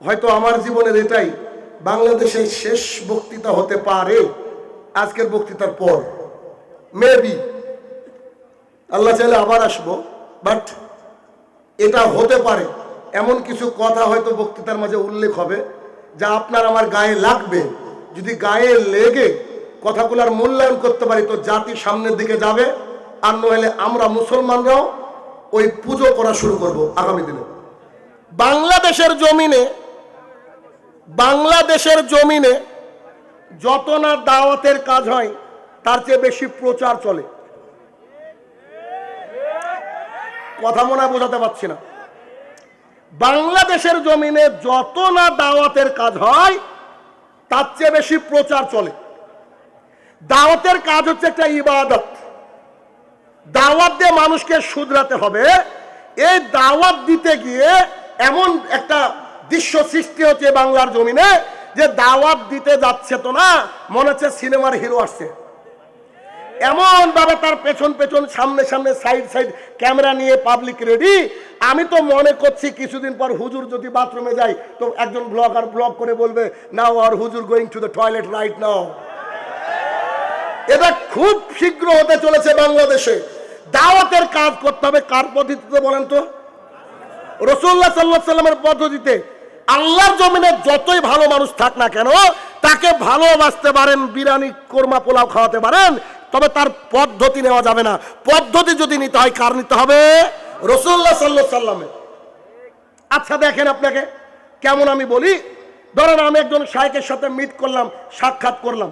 হয়তো আমার জীবনের এটাই। বাংলাদেশের শেষ বক্তৃতা হতে পারে, আজকের বক্তৃতার পর। মেবি আল্লাহ চাইলে আবার আসব বাট এটা হতে পারে। এমন কিছু কথা হয়তো বক্তৃতার মাঝে উল্লেখ হবে, যা আপনার আমার গায়ে লাগবে। যদি গায়ে লেগে কথাগুলোর মূল্যায়ন করতে পারি, তো জাতি সামনের দিকে যাবে, আর নইলে আমরা মুসলমানরাও ওই পুজো করা শুরু করব আগামী দিনে। বাংলাদেশের জমিনে বাংলাদেশের জমিনে যত না দাওয়াতের কাজ হয়, তার চেয়ে বেশি প্রচার চলে। কথা মনে বোঝাতে পারছি না। বাংলাদেশের জমিনে যত না দাওয়াতের কাজ হয়, তার চেয়ে বেশি প্রচার চলে। দাওয়াতের কাজ হচ্ছে একটা ইবাদত। দাওয়াত দিয়ে মানুষকে শুধরাতে হবে। এই দাওয়াত দিতে গিয়ে এমন একটা দৃশ্য সৃষ্টি হচ্ছে বাংলার জমিনে, যে দাওয়াত দিতে যাচ্ছে তো না, মনে হচ্ছে সিনেমার হিরো আসছে। এমন ভাবে তার পেছন পেছন, সামনে সামনে, সাইড সাইড, ক্যামেরা নিয়ে পাবলিক রেডি আমি তো মনে করছি কিছুদিন পর হুজুর যদি বাথরুমে যায়, তো একজন ব্লগার ব্লগ করে বলবে, নাও আর হুজুর going to the toilet right now এটা খুব শীঘ্র হতে চলেছে বাংলাদেশে। দাওয়াতের কাজ করতে হবে, কার পদ্ধতিতে বলেন তো? রসুল্লাহ সাল্লাহ সাল্লামের পদ্ধতিতে। আল্লাহর জমিনে যতই ভালো মানুষ থাক না কেন, তাকে ভালোবাসতে পারেন, বিরিয়ানি, কোরমা, পোলাও খাওয়াতে পারেন, তবে তার পদ্ধতি নেওয়া যাবে না। পদ্ধতি যদি নিতে হয়, কার নিতে হবে? রসুল্লাহ সাল্লাহ সাল্লামের আচ্ছা দেখেন আপনাকে, কেমন আমি বলি? ধরেন আমি একজন শাইকের সাথে মিট করলাম, সাক্ষাৎ করলাম।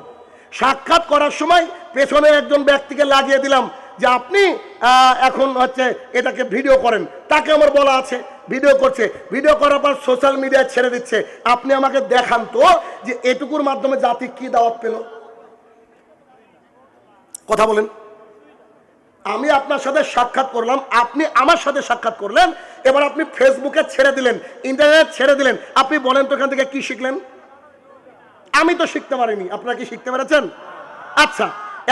সাক্ষাৎ করার সময় পেছনে একজন ব্যক্তিকে লাগিয়ে দিলাম যে, আপনি এখন হচ্ছে এটাকে ভিডিও করেন। তাকে আমার বলা আছে। ভিডিও করছে। ভিডিও করার পর সোশ্যাল মিডিয়ায় ছেড়ে দিচ্ছে। আপনি আমাকে দেখান তো যে এটুকুর মাধ্যমে জাতি কি দাওয়াত পেল। কথা বলেন। আমি আপনার সাথে সাক্ষাৎ করলাম। আপনি আমার সাথে সাক্ষাৎ করলেন। এবার আপনি ফেসবুকে ছেড়ে দিলেন। ইন্টারনেট ছেড়ে দিলেন। আপনি বলেন তো এখান থেকে কি শিখলেন? আমি তো শিখতে পারিনি। আপনারা কি শিখতে পেরেছেন? আচ্ছা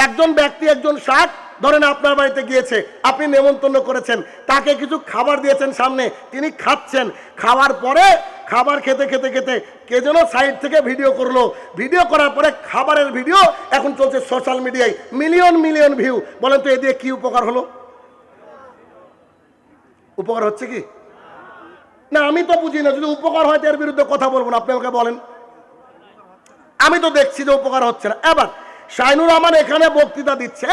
একজন ব্যক্তি একজন শাক ধরেন আপনার বাড়িতে গিয়েছে, আপনি নেমন্তন্ন করেছেন, তাকে কিছু খাবার দিয়েছেন সামনে, তিনি খাচ্ছেন। খাওয়ার পরে খাবার খেতে খেতে খেতে কে যেন সাইড থেকে ভিডিও করল। ভিডিও করার পরে খাবারের ভিডিও এখন চলছে সোশ্যাল মিডিয়ায়। Million million view. বলেন তো, এ দিয়ে কি উপকার হলো? উপকার হচ্ছে কি? না, আমি তো বুঝি না, যদি উপকার হয় এর বিরুদ্ধে কথা বলব না, আপনি আমাকে বলেন। আমি তো দেখছি যে উপকার হচ্ছে না। এবার শাইনুর রহমান এখানে বক্তৃতা দিচ্ছে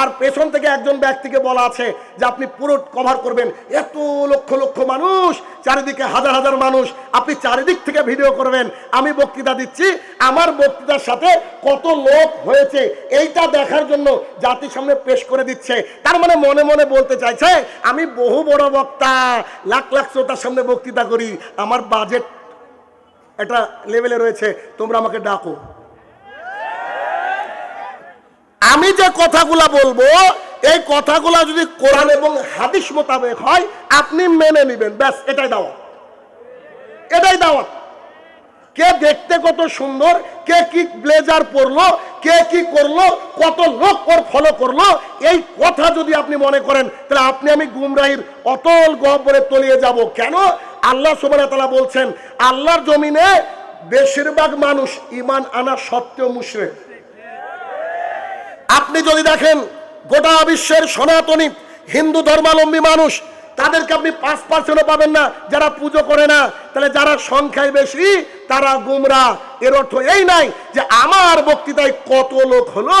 আর পেছন থেকে একজন ব্যক্তিকে বলা আছে যে আপনি পুরো কভার করবেন। এত লক্ষ লক্ষ মানুষ, চারিদিকে হাজার হাজার মানুষ, আপনি চারিদিক থেকে ভিডিও করবেন। আমি বক্তৃতা দিচ্ছি, আমার বক্তৃতার সাথে কত লোক হয়েছে, এইটা দেখার জন্য জাতির সামনে পেশ করে দিচ্ছে। তার মানে মনে মনে বলতে চাইছে, আমি বহু বড় বক্তা, লাখ লাখ শ্রোতার সামনে বক্তৃতা করি, আমার বাজেট একটা লেভেলে রয়েছে, তোমরা আমাকে ডাকো। আমি যে কথাগুলা বলব, এই কথাগুলা যদি কোরআন এবং হাদিস মোতাবেক হয়, আপনি মেনে নেবেন। ব্যাস, এটাই দাওয়াত। এটাই দাওয়াত। কে দেখতে কত সুন্দর, কে কি ব্লেজার পরলো, কে কি করল, কত লোক ওর ফলো করল, এই কথা যদি আপনি মনে করেন, তাহলে আপনি আমি গুমরাহির অতল গহ্বরে তলিয়ে যাব। কেন? আল্লাহ তাআলা বলছেন, আল্লাহর জমিনে বেশিরভাগ মানুষ ইমান আনা সত্ত্বেও মুশরিক। আপনি যদি দেখেন গোটা বিশ্বের সনাতনী হিন্দু ধর্মাবলম্বী মানুষ, তাদেরকে আপনি পাঁচ পার্সেন্টও পাবেন না। যারা পুজো করে না, তাহলে যারা সংখ্যায় বেশি, তারা গুমরা এর অর্থ এই নাই যে আমার বক্তৃতায় কত লোক হলো,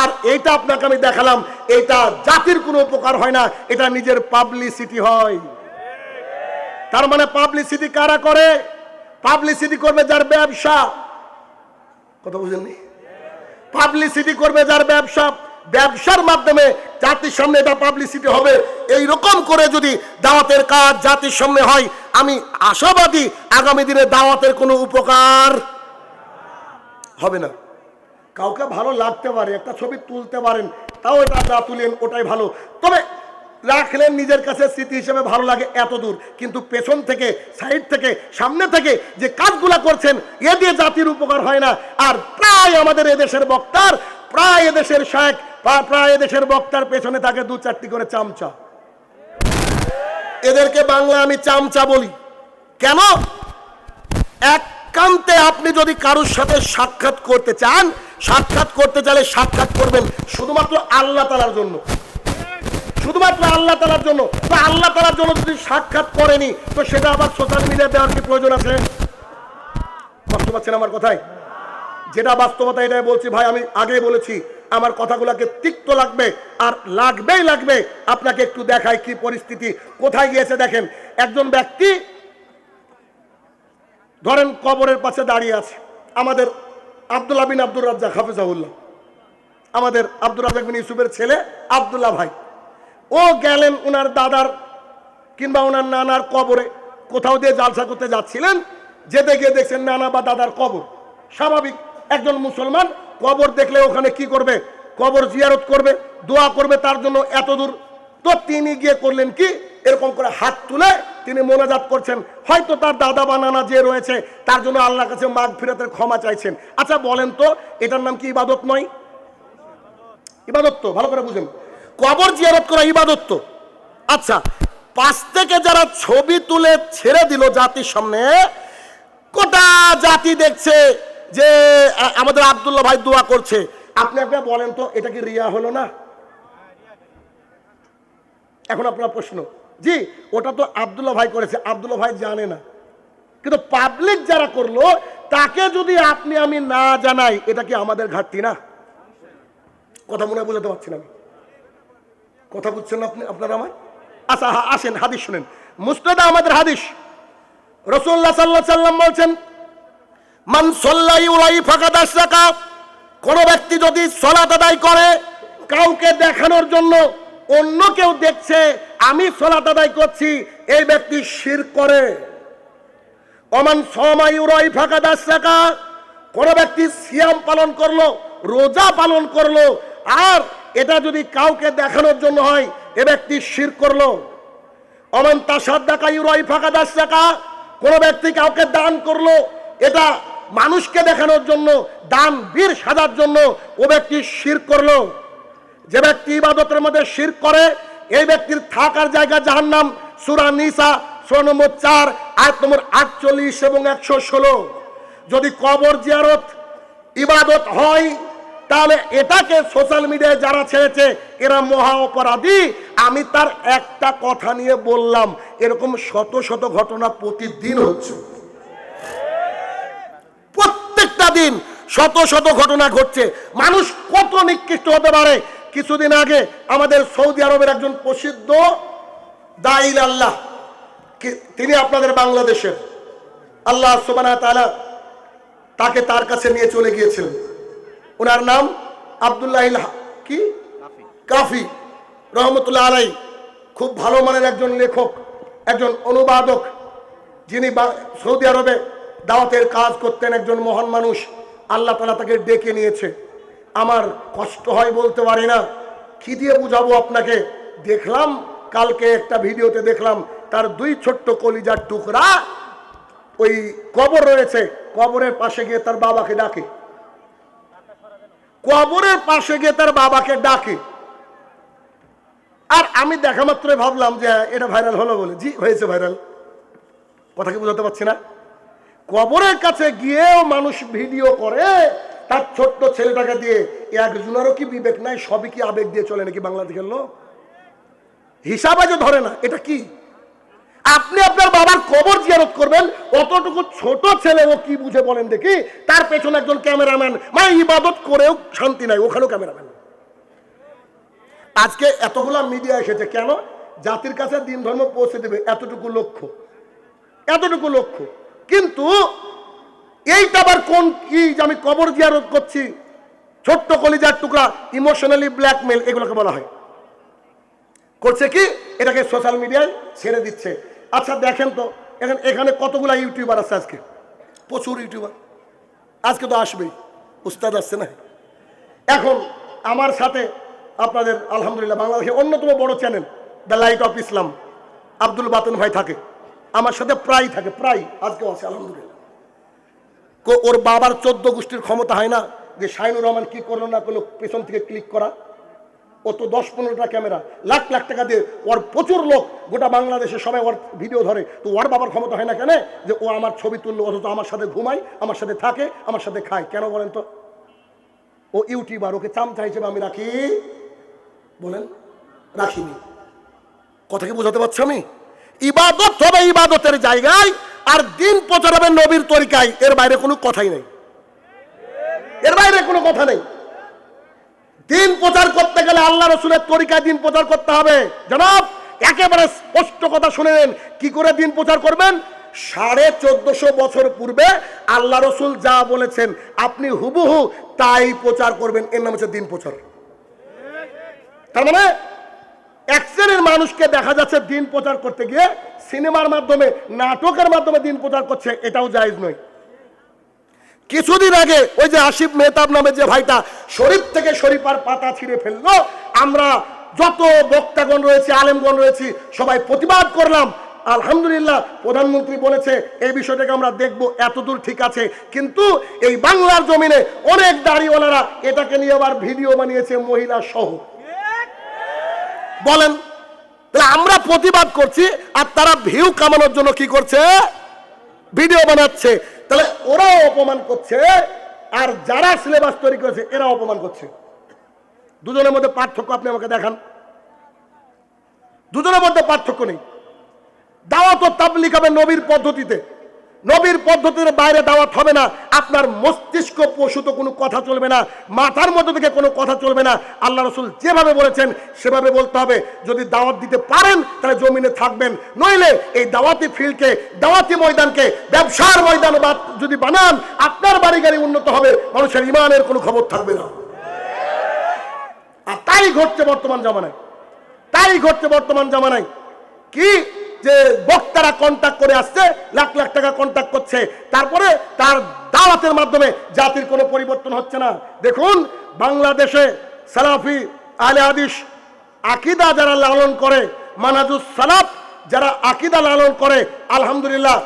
আর এইটা আপনাকে আমি দেখালাম। এটা জাতির কোনো উপকার হয় না, এটা নিজের পাবলিসিটি হয়। তার মানে পাবলিসিটি কারা করে? পাবলিসিটি করবে যার ব্যবসা। কথা বুঝেননি পাবলিসিটি করবে যার ব্যবসা, ব্যবসার মাধ্যমে জাতির সামনে এটা পাবলিসিটি হবে। এই রকম করে যদি দাওয়াতের কাজ জাতির সামনে হয়, আমি আশাবাদী আগামী দিনে দাওয়াতের কোনো উপকার হবে না। কাউকে ভালো লাগতে পারে, একটা ছবি তুলতে পারেন, তাও এটা যা তুলেন, ওটাই ভালো। তবে রাখলেন নিজের কাছে স্মৃতি হিসেবে ভালো লাগে এত দূর কিন্তু পেছন থেকে, সাইড থেকে, সামনে থেকে যে কাজগুলা করছেন, এ দিয়ে জাতির উপকার হয় না। আর প্রায় আমাদের এদেশের বক্তার, প্রায় এদেশের শায়েক বা- প্রায় এদেশের বক্তার পেছনে থাকে দু চারটি করে চামচা। এদেরকে বাংলা আমি চামচা বলি। কেন? একান্তে আপনি যদি কারোর সাথে সাক্ষাৎ করতে চান, সাক্ষাৎ করতে চাইলে সাক্ষাৎ করবেন শুধুমাত্র আল্লাহ তালার জন্য। শুধুমাত্র আল্লাহ তালার জন্য। তো আল্লাহ তালার জন্য যদি সাক্ষাৎ করেনি, তো সেটা আবার সোশ্যাল মিডিয়া দেওয়ার কি প্রয়োজন আছে? কষ্ট পাচ্ছেন আমার কথায়? যেটা বাস্তবতা এটাই বলছি, ভাই, আমি আগে বলেছি, আমার কথাগুলোকে তিক্ত লাগবে আর লাগবেই লাগবে। আপনাকে একটু দেখাই কি পরিস্থিতি, কোথায় গিয়েছে দেখেন। একজন ব্যক্তি ধরেন কবরের পাশে দাঁড়িয়ে আছে, আমাদের আব্দুল্লাহ বিন আব্দুর রাজ্জাক হাফিজাউল্লাহ আমাদের আব্দুর রাজ্জাক বিন ইউসুফের ছেলে আব্দুল্লাহ ভাই। ও গেলেন ওনার দাদার কিংবা ওনার নানার কবরে। কোথাও দিয়ে জালসা করতে যাচ্ছিলেন, যেতে গিয়ে দেখছেন নানা বা দাদার কবর। স্বাভাবিক, একজন মুসলমান কবর দেখলে ওখানে কি করবে? কবর জিয়ারত করবে, দোয়া করবে তার জন্য এত দূর তো তিনি গিয়ে করলেন কি? এরকম করে হাত তুলে তিনি মোনাজাত করছেন। হয়তো তার দাদা বা নানা যে রয়েছে, তার জন্য আল্লাহর কাছে মাঘ ফিরাতের ক্ষমা চাইছেন। আচ্ছা বলেন তো, এটার নাম কি ইবাদত নয়? ইবাদত তো, ভালো করে বুঝেন। কবর জিয়ারত করা ইবাদত তো। আচ্ছা পাশ থেকে যারা ছবি তুলে ছেড়ে দিল জাতির সামনে গোটা জাতি দেখছে যে আমাদের আব্দুল্লাহ ভাই দোয়া করছে। আপনি আপনার বলেন তো, এটা কি রিয়া হলো না? এখন আপনার প্রশ্ন। জি, ওটা তো আব্দুল্লাহ ভাই করেছে, আবদুল্লাহ ভাই জানে না। কিন্তু পাবলিক যারা করল, তাকে যদি আপনি আমি না জানাই, এটা কি আমাদের ঘাটতি না? কথা মনে বোঝাতে পারছি না আমি। কথা বুঝছেন আপনি, আপনারা আমার আচ্ছা আসেন, হাদিস শুনেন। মুস্তাদা আমাদের হাদিস। রসুল্লাহ সাল্লাহ সাল্লাম বলছেন, মান সল্লাই উলাই ফাঁকা দাস রাখা কোন ব্যক্তি যদি সলাত আদায় করে কাউকে দেখানোর জন্য অন্য কেউ দেখছে, আমি সলাত আদায় করছি এই ব্যক্তি শির করে। অমান সময় উড়াই ফাঁকা দাস রাখা কোন ব্যক্তি সিয়াম পালন করল, রোজা পালন করল, আর এটা যদি কাউকে দেখানোর জন্য হয়, এ ব্যক্তি শির করল। অমান তাসাদ ইউরাই ফাঁকা দাস টাকা কোনো ব্যক্তি কাউকে দান করল, এটা মানুষকে দেখানোর জন্য, দান বীর সাজার জন্য ও ব্যক্তি শির করল। যে ব্যক্তি ইবাদতের মধ্যে শির করে, এই ব্যক্তির থাকার জায়গা জাহান্নাম, সুরা নিসা নম্বর চার আট নম্বর আটচল্লিশ এবং একশো ষোলো। যদি কবর জিয়ারত ইবাদত হয় তাহলে এটাকে সোশ্যাল মিডিয়ায় যারা ছেড়েছে, এরা মহা অপরাধী। আমি তার একটা কথা নিয়ে বললাম, এরকম শত শত ঘটনা প্রতিদিন হচ্ছে। প্রত্যেকটা দিন শত শত ঘটনা ঘটছে। মানুষ কত নিকৃষ্ট হতে পারে? কিছুদিন আগে আমাদের সৌদি আরবের একজন প্রসিদ্ধ দাইল আল্লাহ তিনি আপনাদের বাংলাদেশের। আল্লাহ সুবানা তালা তাকে তার কাছে নিয়ে চলে গিয়েছিলেন। ওনার নাম আবদুল্লাহ কি? কাফি। রহমতুল্লাহ আলাই। খুব ভালো মানের একজন লেখক একজন অনুবাদক যিনি সৌদি আরবে দাওয়াতের কাজ করতেন একজন মহান মানুষ। আল্লাহ তালা তাকে ডেকে নিয়েছে। আমার কষ্ট হয় বলতে পারি না। কি দিয়ে বুঝাবো আপনাকে? দেখলাম কালকে একটা ভিডিওতে দেখলাম তার দুই ছোট্ট কলিজার টুকরা ওই কবর রয়েছে কবরের পাশে গিয়ে তার বাবাকে ডাকে। কবরের পাশে গিয়ে তার বাবাকে ডাকে। আর আমি দেখা মাত্রই ভাবলাম যে এটা ভাইরাল হলো বলে। জি, হয়েছে ভাইরাল। কথা কি বোঝাতে পারছি না। কবরের কাছে গিয়েও মানুষ ভিডিও করে, তার ছোট্ট ছেলেটাকে দিয়ে। একজনেরও কি বিবেক নাই? সবই কি আবেগ দিয়ে চলে নাকি বাংলাদেশের লোক? হিসাবে যে ধরে না। এটা কি? আপনি আপনার বাবার কবর জিয়ারত করবেন, অতটুকু ছোট ছেলে ও কি বুঝে বলেন দেখি? তার পেছনে একজন ক্যামেরাম্যান মানে ইবাদত করেও শান্তি নাই, ওখানেও ক্যামেরাম্যান। আজকে এতগুলা মিডিয়া এসেছে, কেন? জাতির কাছে দিন ধর্ম পৌঁছে দেবে এতটুকু লক্ষ্য। এতটুকু লক্ষ্য। কিন্তু এইটা আবার কোন কি যে আমি কবর জিয়ারত করছি? ছোট্ট কলিজার টুকরা ইমোশনালি ব্ল্যাকমেল এগুলোকে বলা হয়। করছে কি? এটাকে সোশ্যাল মিডিয়ায় ছেড়ে দিচ্ছে। আচ্ছা দেখেন তো, এখন এখানে কতগুলা ইউটিউবার আছে আজকে? প্রচুর ইউটিউবার। আজকে তো আসবেই, উস্তাদ আসছে না? এখন আমার সাথে আপনাদের, আলহামদুলিল্লাহ, বাংলাদেশের অন্যতম বড় channel, the light of Islam, Abdul Batan ভাই থাকে। আমার সাথে প্রায় থাকে প্রায় আজকেও আছে, আলহামদুলিল্লাহ। ওর বাবার চোদ্দ গোষ্ঠীর ক্ষমতা হয় না, যে শাইনুর রহমান কি করল না করল, পেছন থেকে ক্লিক করা। ও তো দশ পনেরোটা ক্যামেরা, লাখ লাখ টাকা দিয়ে ওর প্রচুর লোক গোটা বাংলাদেশে সবাই ওর ভিডিও ধরে। তো ওর বাবার ক্ষমতা হয় না কেন? যে ও আমার ছবি তুললো, অথচ আমার সাথে ঘুমায়, আমার সাথে থাকে, আমার সাথে খায়। কেন বলেন তো? ও ইউটিউবার, ওকে চামচা হিসেবে আমি রাখি। বলেন, রাখিনি। কথা কি বোঝাতে পারছি আমি? ইবাদত হবে ইবাদতের জায়গায়, আর দিন প্রচার হবে নবীর তরিকায়। এর বাইরে কোনো কথাই নেই। এর বাইরে কোনো কথা নেই। দিন প্রচার করতে গেলে আল্লাহ রসুলের তরিকায় দিন প্রচার করতে হবে। জনাব, একেবারে স্পষ্ট কথা শুনে নেন, কি করে দিন প্রচার করবেন? সাড়ে চোদ্দশো বছর পূর্বে আল্লাহ রসুল যা বলেছেন, আপনি হুবহু তাই প্রচার করবেন। এর নাম হচ্ছে দিন প্রচার। তার মানে এক শ্রেণির মানুষকে দেখা যাচ্ছে দিন প্রচার করতে গিয়ে সিনেমার মাধ্যমে, নাটকের মাধ্যমে দিন প্রচার করছে, এটাও জায়েজ নয়। কিছুদিন আগে ওই যে আসিফ মেহতাব নামে যে ভাইটা শরীফ থেকে শরীফার পাতা ছিঁড়ে ফেলল। আমরা যত বক্তাগণ রয়েছে, আলেমগণ রয়েছি, সবাই প্রতিবাদ করলাম। আলহামদুলিল্লাহ, প্রধানমন্ত্রী বলেছে, এই বিষয়টাকে আমরা দেখব, এতদূর ঠিক আছে। কিন্তু এই বাংলার জমিনে অনেক দাড়িওয়ালারা এটাকে নিয়ে আবার ভিডিও বানিয়েছে মহিলা সহ। বলেন, তাহলে আমরা প্রতিবাদ করছি, আর তারা ভিউ কামানোর জন্য কি করছে? ভিডিও বানাচ্ছে। তাহলে ওরাও অপমান করছে, আর যারা সিলেবাস তৈরি করেছে এরা অপমান করছে। দুজনের মধ্যে পার্থক্য আপনি আমাকে দেখান। দুজনের মধ্যে পার্থক্য নেই। দাওয়াত তাবলিক হবে নবীর পদ্ধতিতে। নবীর পদ্ধতির বাইরে দাওয়াত হবে না। আপনার মস্তিষ্ক পশুত কোনো কথা চলবে না। মাথার মধ্যে থেকে কোনো কথা চলবে না। আল্লাহ রসুল যেভাবে বলেছেন, সেভাবে বলতে হবে। যদি দাওয়াত দিতে পারেন, তাহলে জমিনে থাকবেন। নইলে এই দাওয়াতি ফিল্ডকে, দাওয়াতি ময়দানকে, ব্যবসার ময়দান বা- যদি বানান, আপনার বাড়ি গাড়ি উন্নত হবে। মানুষের ইমানের কোনো খবর থাকবে না। আর তাই ঘটছে বর্তমান জামানায়। তাই ঘটছে বর্তমান জামানায়। কি? যে বক্তারা কন্ট্যাক্ট করে আসছে, লাখ লাখ টাকা কন্ট্যাক্ট করছে। তারপরে তার দাওয়াতের মাধ্যমে জাতির কোনো পরিবর্তন হচ্ছে না। দেখুন, বাংলাদেশে সালাফি আলে হাদিস, আকিদা যারা লালন করে, মানাজুস সালাফ যারা আকিদা লালন করে, আলহামদুলিল্লাহ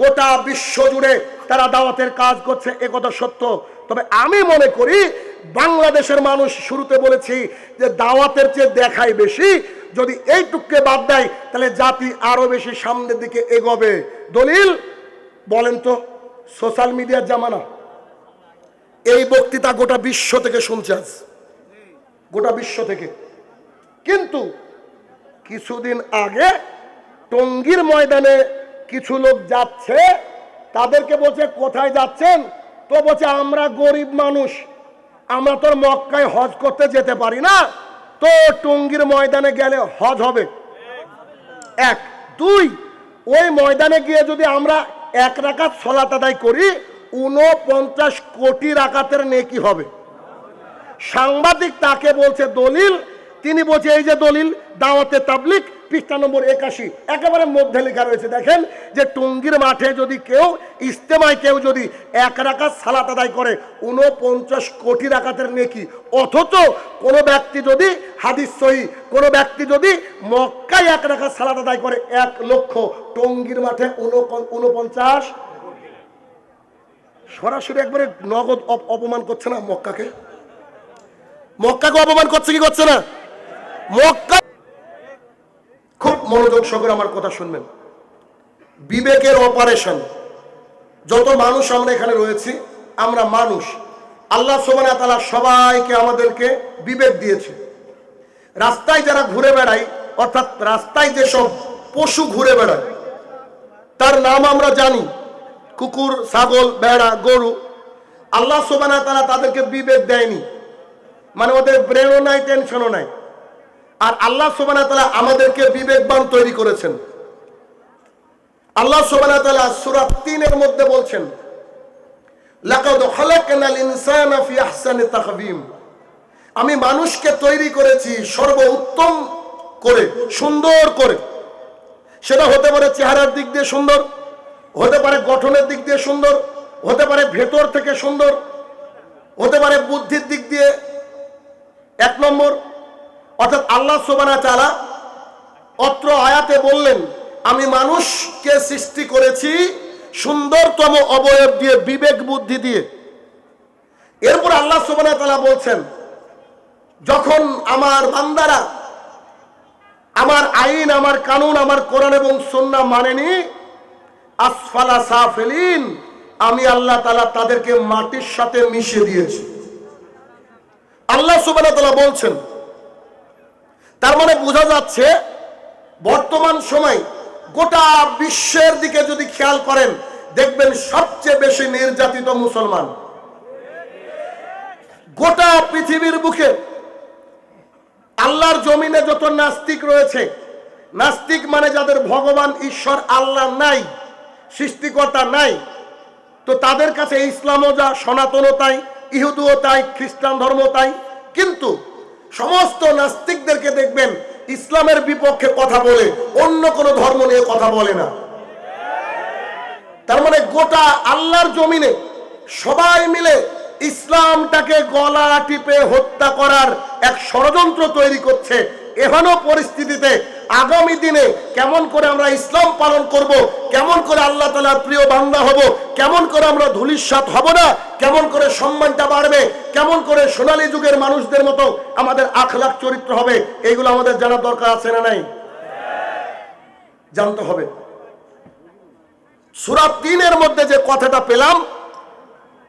গোটা বিশ্ব জুড়ে তারা দাওয়াতের কাজ করছে একথা সত্য। তবে আমি মনে করি, বাংলাদেশের মানুষ শুরুতে বলেছি যে দাওয়াতের চেয়ে দেখায় বেশি যদি এইটুককে বাদ দেয়, তাহলে জাতি আরও বেশি সামনের দিকে এগোবে। দলিল, বলেন তো, সোশ্যাল মিডিয়ার জামানা। এই বক্তৃতা গোটা বিশ্ব থেকে শুনছে আজ। গোটা বিশ্ব থেকে। কিন্তু কিছুদিন আগে টঙ্গীর ময়দানে কিছু লোক যাচ্ছে, তাদেরকে বলছে, কোথায় যাচ্ছেন? তো বলছে, আমরা গরিব মানুষ। আমরা তোর মক্কায় হজ করতে যেতে পারি না। তো টঙ্গির ময়দানে গেলে হজ হবে। এক। দুই, ওই ময়দানে গিয়ে যদি আমরা এক রাকাত সলাত আদায় করি উনপঞ্চাশ কোটি রাকাতের নেকি হবে। সাংবাদিক তাকে বলছে, দলিল? তিনি বলছে, এই যে দলিল, দাওয়াতে তাবলিক পৃষ্ঠা নম্বর একাশি। একেবারে মধ্যে লেখা রয়েছে, দেখেন, যে টঙ্গির মাঠে যদি কেউ ইস্তেমায় কেউ যদি এক রাকাত সালাত আদায় করে উনপঞ্চাশ কোটি রাকাতের নেকি। অথচ কোনো ব্যক্তি যদি, হাদিস সহি, কোনো ব্যক্তি যদি মক্কায় এক রাকাত সালাত আদায় করে এক লক্ষ, টঙ্গির মাঠে উনপঞ্চাশ সরাসরি একবারে নগদ অপমান করছে না মক্কাকে? মক্কাকে অপমান করছে কি করছে না? মক্কা মনোযোগ সহকারে আমার কথা শুনবেন। বিবেকের অপারেশন যত মানুষ আমরা এখানে রয়েছি, আমরা মানুষ। আল্লাহ সোমানা তালা সবাইকে আমাদেরকে বিবেক দিয়েছে। রাস্তায় যারা ঘুরে বেড়ায়, অর্থাৎ রাস্তায় যেসব পশু ঘুরে বেড়ায়, তার নাম আমরা জানি। কুকুর, ছাগল, ভেড়া, গরু। আল্লাহ সোবানা তারা তাদেরকে বিবেক দেয়নি। মানে ওদের ব্রেনও নাই টেনশনও নাই। আর আল্লাহ সোবানা আমাদেরকে বিবেকবান তৈরি করেছেন। আল্লাহ সোবানা তালা সুরাত তিনের মধ্যে বলছেন আমি মানুষকে তৈরি করেছি সর্ব উত্তম করে, সুন্দর করে। সেটা হতে পারে চেহারার দিক দিয়ে সুন্দর, হতে পারে গঠনের দিক দিয়ে সুন্দর, হতে পারে ভেতর থেকে সুন্দর, হতে পারে বুদ্ধির দিক দিয়ে এক নম্বর অর্থাৎ আল্লাহ সোবানা চালা অত্র আয়াতে বললেন, আমি মানুষকে সৃষ্টি করেছি সুন্দরতম অবয়ব দিয়ে, বিবেক বুদ্ধি দিয়ে। এরপর আল্লাহ সোবানা তালা বলছেন, যখন আমার বান্দারা আমার আইন, আমার কানুন, আমার কোরআন এবং সন্না মানেনি, আসফালা সাফেলিন, আমি আল্লাহ তালা তাদেরকে মাটির সাথে মিশিয়ে দিয়েছি। আল্লাহ সুবাহ তালা বলছেন তার মানে বোঝা যাচ্ছে বর্তমান সময় গোটা বিশ্বের দিকে যদি খেয়াল করেন, দেখবেন সবচেয়ে বেশি নির্যাতিত মুসলমান। গোটা পৃথিবীর বুকে আল্লাহর জমিনে যত নাস্তিক রয়েছে, নাস্তিক মানে যাদের ভগবান ঈশ্বর, আল্লাহ নাই, সৃষ্টিকর্তা নাই, তো তাদের কাছে ইসলামও যা সনাতনও তাই, ইহুদুও তাই, খ্রিস্টান ধর্ম তাই, কিন্তু সমস্ত নাস্তিকদেরকে দেখবেন ইসলামের বিপক্ষে কথা বলে, অন্য কোনো ধর্ম নিয়ে কথা বলে না। তার মানে গোটা আল্লাহর জমিনে সবাই মিলে ইসলামটাকে গলা টিপে হত্যা করার এক ষড়যন্ত্র তৈরি করছে। এখনও পরিস্থিতিতে আগামী দিনে কেমন করে আমরা ইসলাম পালন করব, কেমন করে আল্লাহ তালার প্রিয় বান্দা হব, কেমন করে আমরা ধুলিস্বাত হব না, কেমন করে সম্মানটা বাড়বে, কেমন করে সোনালী যুগের মানুষদের মতো আমাদের আখলাখ চরিত্র হবে, এইগুলো আমাদের জানার দরকার আছে না নাই? জানতে হবে। সুরা তিনের মধ্যে যে কথাটা পেলাম,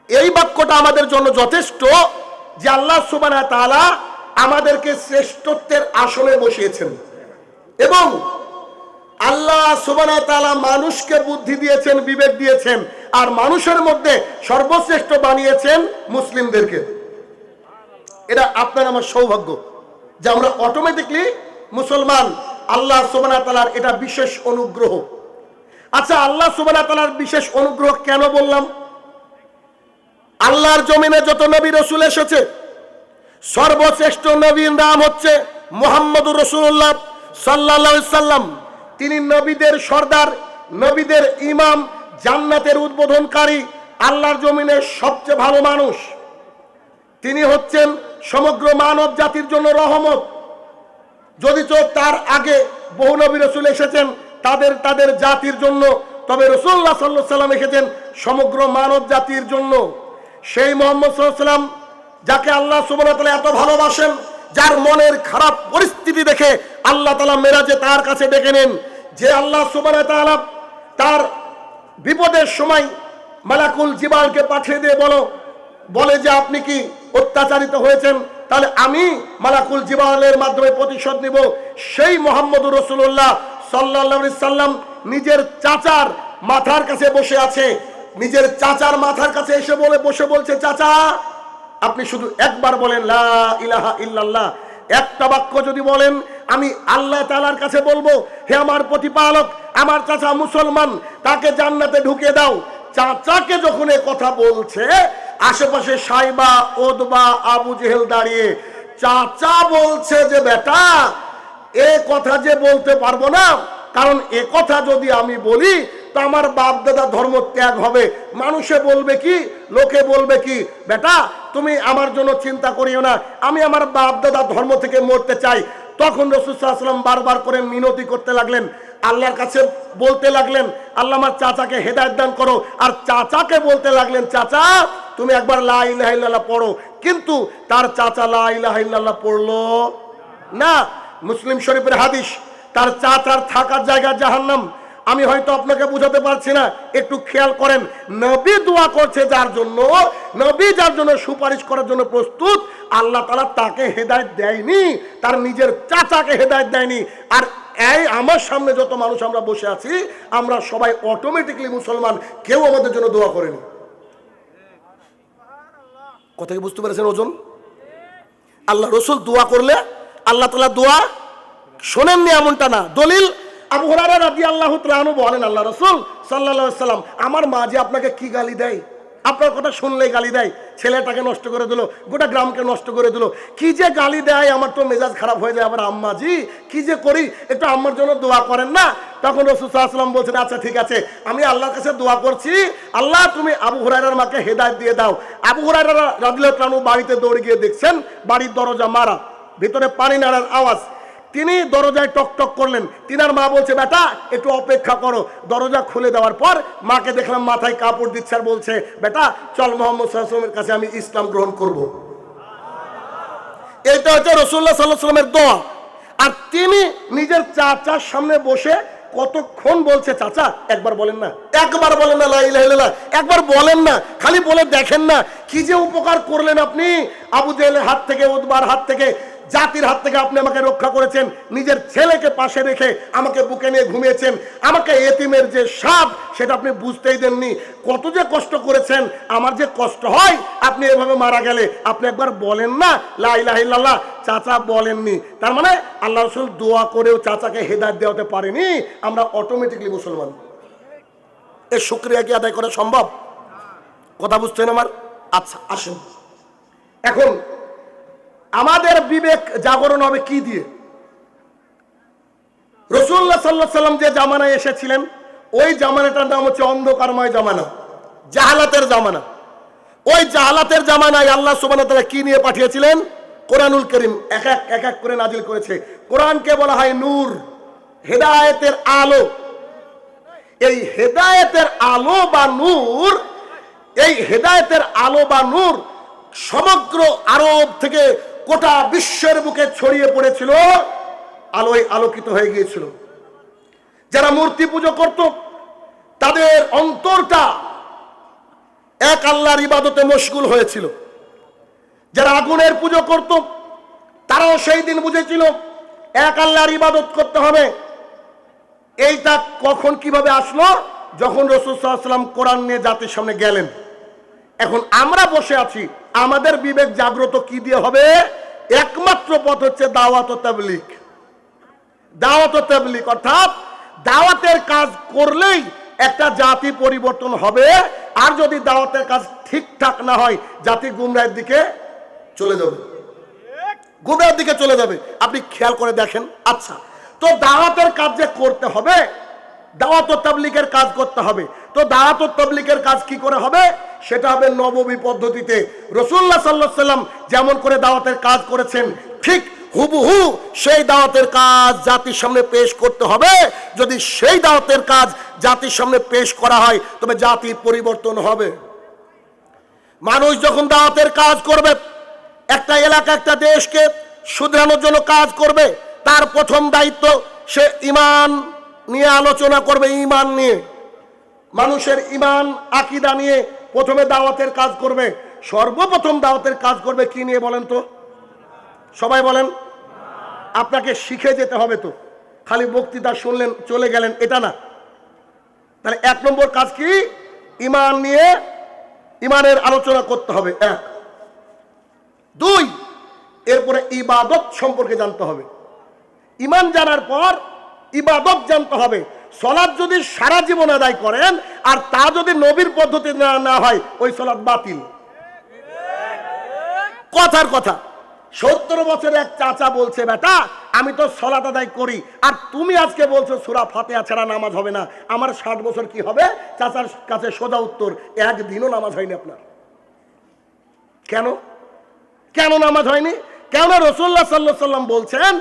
এই বাক্যটা আমাদের জন্য যথেষ্ট যে আল্লাহ সুবানা তাআলা আমাদেরকে শ্রেষ্ঠত্বের আসনে বসিয়েছেন। এবং আল্লাহ সুবানা তাআলা মানুষকে বুদ্ধি দিয়েছেন, বিবেক দিয়েছেন, আর মানুষের মধ্যে সর্বশ্রেষ্ঠ বানিয়েছেন মুসলিমদেরকে। এটা আপনার আমার সৌভাগ্য যে আমরা অটোমেটিকলি মুসলমান, আল্লাহ সুবানা তালার এটা বিশেষ অনুগ্রহ। আচ্ছা আল্লাহ সুবানা তালার বিশেষ অনুগ্রহ কেন বললাম? আল্লাহর জমিনে যত নবী রসুল এসেছে, সর্বশ্রেষ্ঠ নবীর নাম হচ্ছে মোহাম্মদুর রসুল্লাহ সাল্লাম, তিনি নবীদের সর্দার, নবীদের ইমাম, জান্নাতের উদ্বোধনকারী, আল্লাহর জমিনের সবচেয়ে ভালো মানুষ। তিনি হচ্ছেন সমগ্র মানব জাতির জন্য রহমত। যদি তো তার আগে বহু নবী রসুল এসেছেন, তাদের তাদের জাতির জন্য, তবে রসুল্লাহ সাল্লাহ সাল্লাম এসেছেন সমগ্র মানব জাতির জন্য। সেই মোহাম্মদ সাল্লাম, যাকে আল্লাহ সুবাহ এত ভালোবাসেন যার মনের খারাপ পরিস্থিতি দেখে আল্লাহ তালা মেরাজে তার কাছে ডেকে নেন। যে আল্লাহ সুবাহ তার বিপদের সময় মালাকুল জিবালকে পাঠিয়ে দিয়ে বলো, বলে যে আপনি কি অত্যাচারিত হয়েছেন? তাহলে আমি মালাকুল জিবালের মাধ্যমে প্রতিশোধ নিব। সেই মোহাম্মদ রসুল্লাহ সাল্লা সাল্লাম নিজের চাচার মাথার কাছে বসে আছে। নিজের চাচার মাথার কাছে এসে বলে বসে বলছে, চাচা আপনি শুধু একবার বলেন, লা ইলাহা ইল্লাল্লাহ একটা বাক্য যদি বলেন, আমি আল্লাহ তালার কাছে বলব, হে আমার প্রতিপালক, আমার চাচা মুসলমান, তাকে জান্নাতে ঢুকে দাও। চাচাকে যখন এ কথা বলছে, আশেপাশে সাইবা, ওদবা, আবু জেহেল দাঁড়িয়ে, চাচা বলছে যে, বেটা, এ কথা যে বলতে পারব না, কারণ এ কথা যদি আমি বলি তো আমার বাপ দাদা ধর্ম ত্যাগ হবে। মানুষে বলবে কি, লোকে বলবে কি, বেটা, তুমি আমার জন্য চিন্তা করিও না। আমি আমার বাপ দাদা ধর্ম থেকে মরতে চাই। তখন রসুলাম বারবার করে মিনতি করতে লাগলেন। আল্লাহর কাছে বলতে লাগলেন, আল্লাহ আমার চাচাকে হেদায়ত দান করো। আর চাচাকে বলতে লাগলেন, চাচা, তুমি একবার লাহ পড়ো। কিন্তু তার চাচা লাহ পড়ল না। মুসলিম শরীফের হাদিস, তার চাচার থাকার জায়গা জাহান্নাম। আমি হয়তো আপনাকে বুঝাতে পারছি না, একটু খেয়াল করেন। নবী দোয়া করছে যার জন্য, নবী যার জন্য সুপারিশ করার জন্য প্রস্তুত, আল্লাহ তালা তাকে হেদায়ত দেয়নি, তার নিজের চাচাকে হেদায়ত দেয়নি। আর এই আমার সামনে যত মানুষ আমরা বসে আছি, আমরা সবাই অটোমেটিকলি মুসলমান, কেউ আমাদের জন্য দোয়া করেনি। কথা কি বুঝতে পেরেছেন ওজন? আল্লাহ রসুল দোয়া করলে, আল্লাহ তালা দোয়া শোনেননি এমনটা না। দলিল আবু হরারা রাজি আল্লাহ তালু বলেন, আল্লাহ রসুল সাল্লা সাল্লাম আমার মা যে আপনাকে কি গালি দেয়? আপনার কথা শুনলেই গালি দেয়। ছেলেটাকে নষ্ট করে দিল, গোটা গ্রামকে নষ্ট করে দিল। কি যে গালি দেয়, আমার তো মেজাজ খারাপ হয়ে যায় আবার আম্মাজি কি যে করি? একটু আম্মার জন্য দোয়া করেন না? তখন রসুল সাল্লাম বলছেন আচ্ছা ঠিক আছে, আমি আল্লাহর কাছে দোয়া করছি। আল্লাহ, তুমি আবু হুরাইরার মাকে হেদায়ত দিয়ে দাও। আবু হুরাইরা রাজুল্লাহ বাড়িতে দৌড়ে গিয়ে দেখছেন, বাড়ির দরজা মারা, ভিতরে পানি নাড়ার আওয়াজ। তিনি দরজায় টক টক করলেন। তিনার মা বলছে, বেটা, একটু অপেক্ষা করো। দরজা খুলে দেওয়ার পর মাকে দেখলাম মাথায় কাপড় দিচ্ছে আর বলছে, বেটা, চল মোহাম্মদ সাল্লামের কাছে আমি ইসলাম গ্রহণ করব। এটা হচ্ছে রসুল্লাহ সাল্লাহ সাল্লামের দোয়া। আর তিনি নিজের চাচার সামনে বসে কতক্ষণ বলছে, চাচা, একবার বলেন না। একবার বলেন না, লা ইলাহা ইল্লাল্লাহ। একবার বলেন না, খালি বলে দেখেন না। কি যে উপকার করলেন আপনি? আবু জেহেলের হাত থেকে উদ্বার হাত থেকে জাতির হাত থেকে আপনি আমাকে রক্ষা করেছেন, নিজের ছেলেকে পাশে রেখে আমাকে বুকে নিয়ে ঘুমিয়েছেন, আমাকে এতিমের যে সাপ সেটা আপনি বুঝতেই দেননি, কত যে কষ্ট করেছেন, আমার যে কষ্ট হয়, আপনি এভাবে মারা গেলে, আপনি একবার বলেন না লাইলাহিল্লাহ চাচা বলেননি, তার মানে আল্লাহ রসুল দোয়া করেও চাচাকে হেদায়ত দেওয়াতে পারেনি, আমরা অটোমেটিকলি মুসলমান। এর শুক্রিয়া কি আদায় করা সম্ভব? কথা বুঝছেন আমার? আচ্ছা আসুন। এখন আমাদের বিবেক জাগরণ হবে কি দিয়ে? রসুল্লাহ সাল্লাহ সাল্লাম যে জামানায় এসেছিলেন, ওই জামানাটার নাম হচ্ছে অন্ধকারময় জামানা, জাহালাতের জামানা। ওই জাহালাতের জামানায় আল্লাহ সুবান তারা কি নিয়ে পাঠিয়েছিলেন? কোরআনুল করিম, এক এক এক এক করে নাজিল করেছে। কোরআনকে বলা হয় নূর, হেদায়েতের আলো। এই হেদায়েতের আলো বা নূর, এই হেদায়েতের আলো বা নূর সমগ্র আরব থেকে গোটা বিশ্বের বুকে ছড়িয়ে পড়েছিল, আলোয় আলোকিত হয়ে গিয়েছিল। যারা মূর্তি পুজো করত, তাদের অন্তরটা এক আল্লাহর ইবাদতে মশগুল হয়েছিল। যারা আগুনের পুজো করত, তারাও সেই দিন বুঝেছিল, এক আল্লাহর ইবাদত করতে হবে। এইটা কখন কীভাবে আসলো? যখন রসুল সাল্লাম কোরআন নিয়ে জাতির সামনে গেলেন। এখন আমরা বসে আছি আমাদের বিবেক জাগ্রত কি দিয়ে হবে? একমাত্র পথ হচ্ছে দাওয়াত তাবলিক দাওয়াত তাবলিক অর্থাৎ দাওয়াতের কাজ করলেই একটা জাতি পরিবর্তন হবে, আর যদি দাওয়াতের কাজ ঠিকঠাক না হয়, জাতি গুমরাহের দিকে চলে যাবে। গুমরাহের দিকে চলে যাবে। আপনি খেয়াল করে দেখেন। আচ্ছা তো দাওয়াতের কাজ যে করতে হবে, দাওয়াত তাবলিকের কাজ করতে হবে তো দাওয়াত তাবলিকের কাজ কি করে হবে? সেটা হবে নববী পদ্ধতিতে। রসুল্লাহ সাল্লাহ সাল্লাম যেমন করে দাওয়াতের কাজ করেছেন, ঠিক হুবহু সেই দাওয়াতের কাজ জাতির সামনে পেশ করতে হবে। যদি সেই দাওয়াতের কাজ জাতির সামনে পেশ করা হয়, তবে জাতির পরিবর্তন হবে। মানুষ যখন দাওয়াতের কাজ করবে, একটা এলাকা, একটা দেশকে শুধরানোর জন্য কাজ করবে, তার প্রথম দায়িত্ব সে ইমান নিয়ে আলোচনা করবে, ইমান নিয়ে। মানুষের ইমান আকিদা নিয়ে প্রথমে দাওয়াতের কাজ করবে। সর্বপ্রথম দাওয়াতের কাজ করবে কি নিয়ে বলেন তো? সবাই বলেন, আপনাকে শিখে যেতে হবে তো। খালি বক্তৃতা শুনলেন, চলে গেলেন, এটা না। তাহলে এক নম্বর কাজ কি? ইমান নিয়ে ইমানের আলোচনা করতে হবে, এক। দুই, এরপরে ইবাদত সম্পর্কে জানতে হবে। ইমান জানার পর ইবাদত জানতে হবে। সলাদ যদি সারা জীবন আদায় করেন, আর তা যদি নবীর পদ্ধতি না হয়, ওই সলাদ বাতিল। কথার কথা, সত্তর বছরের এক চাচা বলছে, বেটা, আমি তো সলাত আদায় করি, আর তুমি আজকে বলছো সুরা ফাতেহা ছাড়া নামাজ হবে না। আমার ষাট বছর কি হবে? চাচার কাছে সোজা উত্তর, একদিনও নামাজ হয়নি আপনার। কেন? কেন নামাজ হয়নি? কেন রসুল্লাহ সাল্লাহ সাল্লাম বলছেন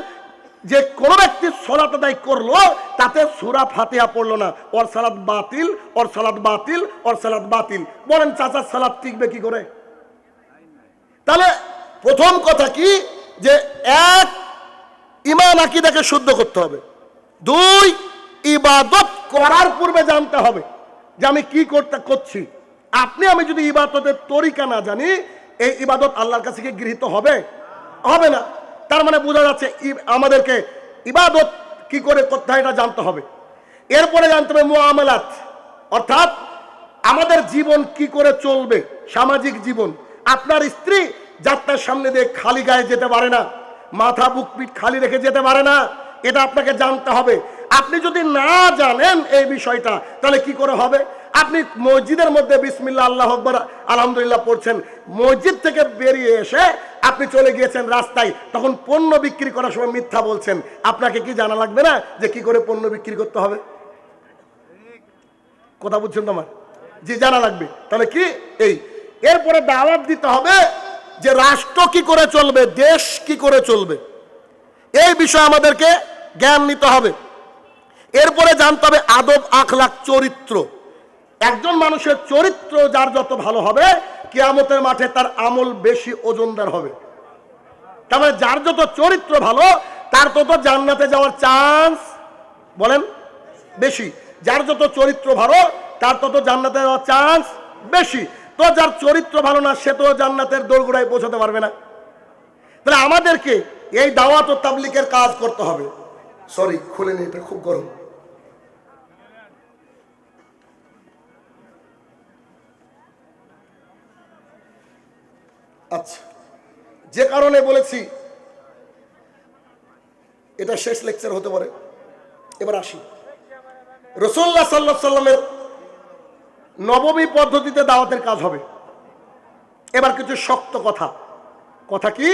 যে কোন ব্যক্তি সলাত আদায় করল, তাতে সুরা ফাতিহা পড়ল না। ওর সালাদ বাতিল, ওর সালাদ বাতিল, ওর সালাদ বাতিল। বলেন চাচার সালাদ টিকবে কি করে? তাহলে প্রথম কথা কি? যে এক ইমান আকিদাকে শুদ্ধ করতে হবে। দুই, ইবাদত করার পূর্বে জানতে হবে যে আমি কি করতে করছি। আপনি, আমি যদি ইবাদতের তরিকা না জানি, এই ইবাদত আল্লাহর কাছে কি গৃহীত হবে? হবে না। তার মানে বোঝা যাচ্ছে আমাদেরকে ইবাদত কি করে হয় এটা জানতে হবে। এরপরে জানতে হবে মুআমালাত। অর্থাৎ আমাদের জীবন কি করে চলবে, সামাজিক জীবন। আপনার স্ত্রী যাত্রার সামনে দিয়ে খালি গায়ে যেতে পারে না, মাথা, বুক, পিঠ খালি রেখে যেতে পারে না, এটা আপনাকে জানতে হবে। আপনি যদি না জানেন এই বিষয়টা, তাহলে কি করে হবে? আপনি মসজিদের মধ্যে বিসমিল্লা আল্লাহ আকবর, আলহামদুলিল্লাহ পড়ছেন। মসজিদ থেকে বেরিয়ে এসে আপনি চলে গিয়েছেন রাস্তায়, তখন পণ্য বিক্রি করার সময় মিথ্যা বলছেন। আপনাকে কি জানা লাগবে না যে কি করে পণ্য বিক্রি করতে হবে? কথা বুঝছেন তোমার যে জানা লাগবে। তাহলে কি? এই, এরপরে দাওয়াত দিতে হবে যে রাষ্ট্র কি করে চলবে, দেশ কি করে চলবে। এই বিষয়ে আমাদেরকে জ্ঞান নিতে হবে। এরপরে জানতে হবে আদব আখলাক চরিত্র। একজন মানুষের চরিত্র যার যত ভালো হবে কিয়ামতের মাঠে তার আমল বেশি ওজনদার হবে। তার মানে যার যত চরিত্র ভালো, তার তত জান্নাতে যাওয়ার চান্স বলেন, বেশি। যার যত চরিত্র ভালো, তার তত জান্নাতে যাওয়ার চান্স বেশি। তো যার চরিত্র ভালো না, সে তো জান্নাতের দোরগোড়ায় পৌঁছাতে পারবে না। তাহলে আমাদেরকে এই দাওয়াত ও তাবলিকের কাজ করতে হবে। সরি খুলে নি, এটা খুব গরম। আচ্ছা যে কারণে বলেছি, এটা শেষ লেকচার হতে পারে। এবার আসি। রসুল্লাহ সাল্লাহ সাল্লামের নবমী পদ্ধতিতে দাওয়াতের কাজ হবে। এবার কিছু শক্ত কথা। কথা কি?